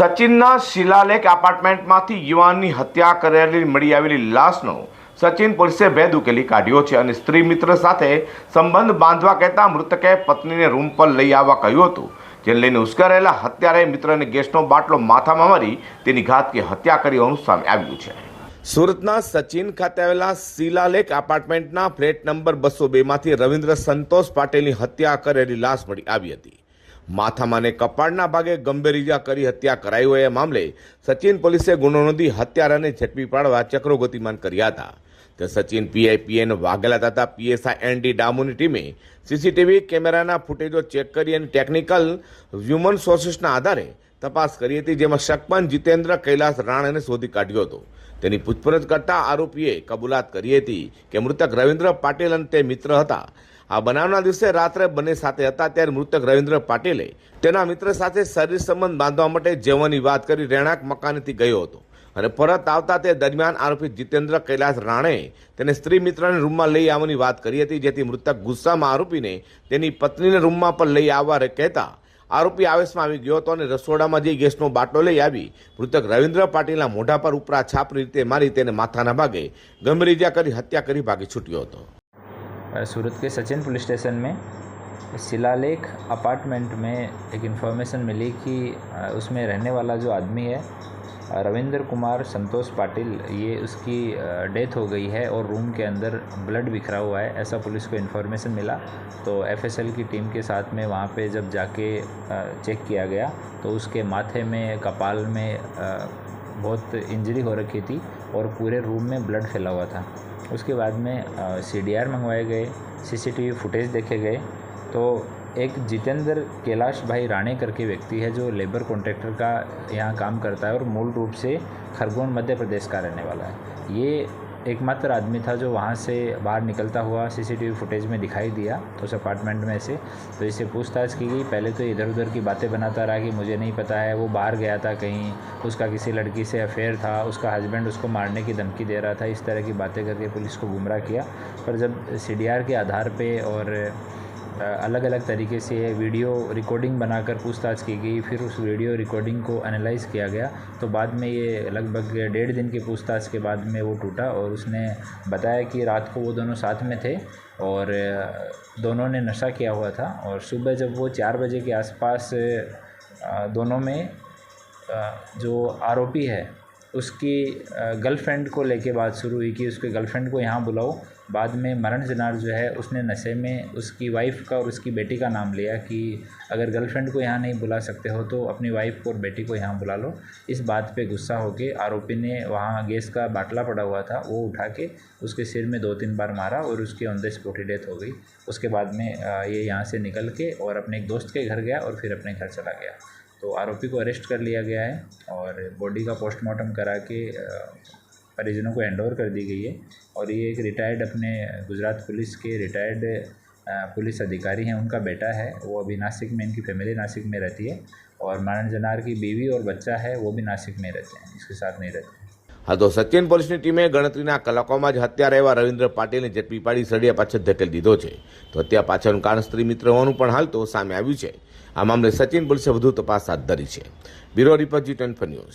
સચિનના શિલાલેખ એપાર્ટમેન્ટમાંથી યુવાનની હત્યા કરેલી મળી આવેલી લાશનો સચિન પોલીસે ભેદ ઉકેલી કાઢ્યો છે અને સ્ત્રી મિત્ર સાથે સંબંધ બાંધવા કહેતા મૃતકે પત્નીને રૂમ પર લઈ આવવા કહ્યું હતું, જેને લઈને ઉશ્કેરાયેલા હત્યારે મિત્રને ગેસનો બાટલો માથામાં મારી તેની ઘાતકી હત્યા કરી સામે આવ્યું છે. સુરતના સચિન ખાતે આવેલા શિલાલેખ એપાર્ટમેન્ટના ફ્લેટ નંબર બસો બેમાંથી રવિન્દ્ર સંતોષ પાટેલની હત્યા કરેલી લાશ મળી આવી હતી. માથામાં ને કપાળના ભાગે ગંભીર ઇજા કરી હત્યા કરાઈ હોય એ મામલે સચિન પોલીસે ગુનો નોંધી હત્યારાને ઝડપી પાડવા ચક્રો ગતિમાન કર્યા હતા. તે સચિન પીઆઈપીએન વાઘેલા તથા પીએસઆઈ એન ડી ડામુની ટીમે સીસીટીવી કેમેરાના ફૂટેજો ચેક કરી અને ટેકનિકલ હ્યુમન સોર્સિસના આધારે તપાસ કરી હતી, જેમાં શકમન જીતેન્દ્ર કૈલાસ રાણાને શોધી કાઢ્યો હતો. તેની પૂછપરછ કરતા આરોપીએ કબૂલાત કરી હતી કે મૃતક રવિન્દ્ર પાટીલ અને તે મિત્ર હતા. આ બનાવના દિવસે રાત્રે બંને સાથે હતા, ત્યારે મૃતક રવિન્દ્ર પાટીલે તેના મિત્ર સાથે શરીર સંબંધ બાંધવા માટે જવાની વાત કરી રહેણાંક મકાનેથી ગયો હતો. અને પરત આવતા તે દરમિયાન આરોપી જીતેન્દ્ર કૈલાસ રાણે તેને સ્ત્રી મિત્રને રૂમમાં લઈ આવવાની વાત કરી હતી, જેથી મૃતક ગુસ્સામાં આરોપીને તેની પત્નીને રૂમમાં પણ લઈ આવવા કહેતા આરોપી આવેશમાં આવી ગયો હતો અને રસોડામાં જઈ ગેસનો બાટલો લઈ આવી, મૃતક રવિન્દ્ર પાટીલના મોઢા પર ઉપરા છાપરી રીતે મારી તેને માથાના ભાગે ગંભીર ઇજા કરી, હત્યા કરી ભાગી છૂટ્યો હતો. सूरत के सचिन पुलिस स्टेशन में शिलालेख अपार्टमेंट में एक इन्फॉर्मेशन मिली कि उसमें रहने वाला जो आदमी है रविंद्र कुमार संतोष पाटिल, ये उसकी डेथ हो गई है और रूम के अंदर ब्लड बिखरा हुआ है, ऐसा पुलिस को इन्फॉर्मेशन मिला। तो एफएसएल की टीम के साथ में वहाँ पे जब जाके चेक किया गया तो उसके माथे में, कपाल में बहुत इंजरी हो रखी थी और पूरे रूम में ब्लड फैला हुआ था। उसके बाद में सी डी आर मंगवाए गए सीसीटीवी फुटेज देखे गए। तो एक जितेंद्र कैलाश भाई राणे करके व्यक्ति है जो लेबर कॉन्ट्रैक्टर का यहाँ काम करता है और मूल रूप से खरगोन मध्य प्रदेश का रहने वाला है। ये एकमात्र आदमी था जो वहाँ से बाहर निकलता हुआ सीसीटीवी फुटेज में दिखाई दिया उस अपार्टमेंट में से। तो इससे पूछताछ की गई। पहले तो इधर उधर की बातें बनाता रहा कि मुझे नहीं पता है, वो बाहर गया था कहीं, उसका किसी लड़की से अफेयर था, उसका हस्बैंड उसको मारने की धमकी दे रहा था, इस तरह की बातें करके पुलिस को गुमराह किया। पर जब सीडीआर के आधार पर और अलग अलग तरीके से वीडियो रिकॉर्डिंग बनाकर पूछताछ की गई, फिर उस वीडियो रिकॉर्डिंग को एनालाइज किया गया। तो बाद में ये लगभग डेढ़ दिन की पूछताछ के बाद में वो टूटा और उसने बताया कि रात को वो दोनों साथ में थे और दोनों ने नशा किया हुआ था और सुबह जब वो चार बजे के आसपास दोनों में जो आरोपी है उसकी गर्लफ्रेंड को लेके बात शुरू हुई कि उसके गर्लफ्रेंड को यहाँ बुलाओ। बाद में मरण जनार जो है, उसने नशे में उसकी वाइफ का और उसकी बेटी का नाम लिया कि अगर गर्लफ्रेंड को यहाँ नहीं बुला सकते हो तो अपनी वाइफ को और बेटी को यहाँ बुला लो। इस बात पे गुस्सा होके आरोपी ने वहाँ गैस का बाटला पड़ा हुआ था। वो उठा के उसके सिर में दो तीन बार मारा और उसकी ऑन द स्पॉट डेथ हो गई। उसके बाद में ये यहाँ से निकल के और अपने एक दोस्त के घर गया और फिर अपने घर चला गया। तो आरोपी को अरेस्ट कर लिया गया है और बॉडी का पोस्टमार्टम करा के परिजनों को हैंड कर दी गई है और ये एक रिटायर्ड अपने गुजरात पुलिस के रिटायर्ड पुलिस अधिकारी हैं, उनका बेटा है, वो अभी नासिक में, इनकी फैमिली नासिक में रहती है और मारण जनार की बीवी और बच्चा है, वो भी नासिक में रहते हैं, इसके साथ नहीं रहते। હા, તો સચિન પોલીસની ટીમે ગણતરીના કલાકોમાં જ હત્યા રહેવા રવિન્દ્ર પાટીલને ઝડપી પાડી સળિયા પાછળ ધકેલી દીધો છે. તો હત્યા પાછળનું કારણ સ્ત્રી મિત્ર હોવાનું પણ હાલ તો સામે આવ્યું છે. આ મામલે સચિન પોલીસે વધુ તપાસ હાથ ધરી છે. Bureau report G twenty news.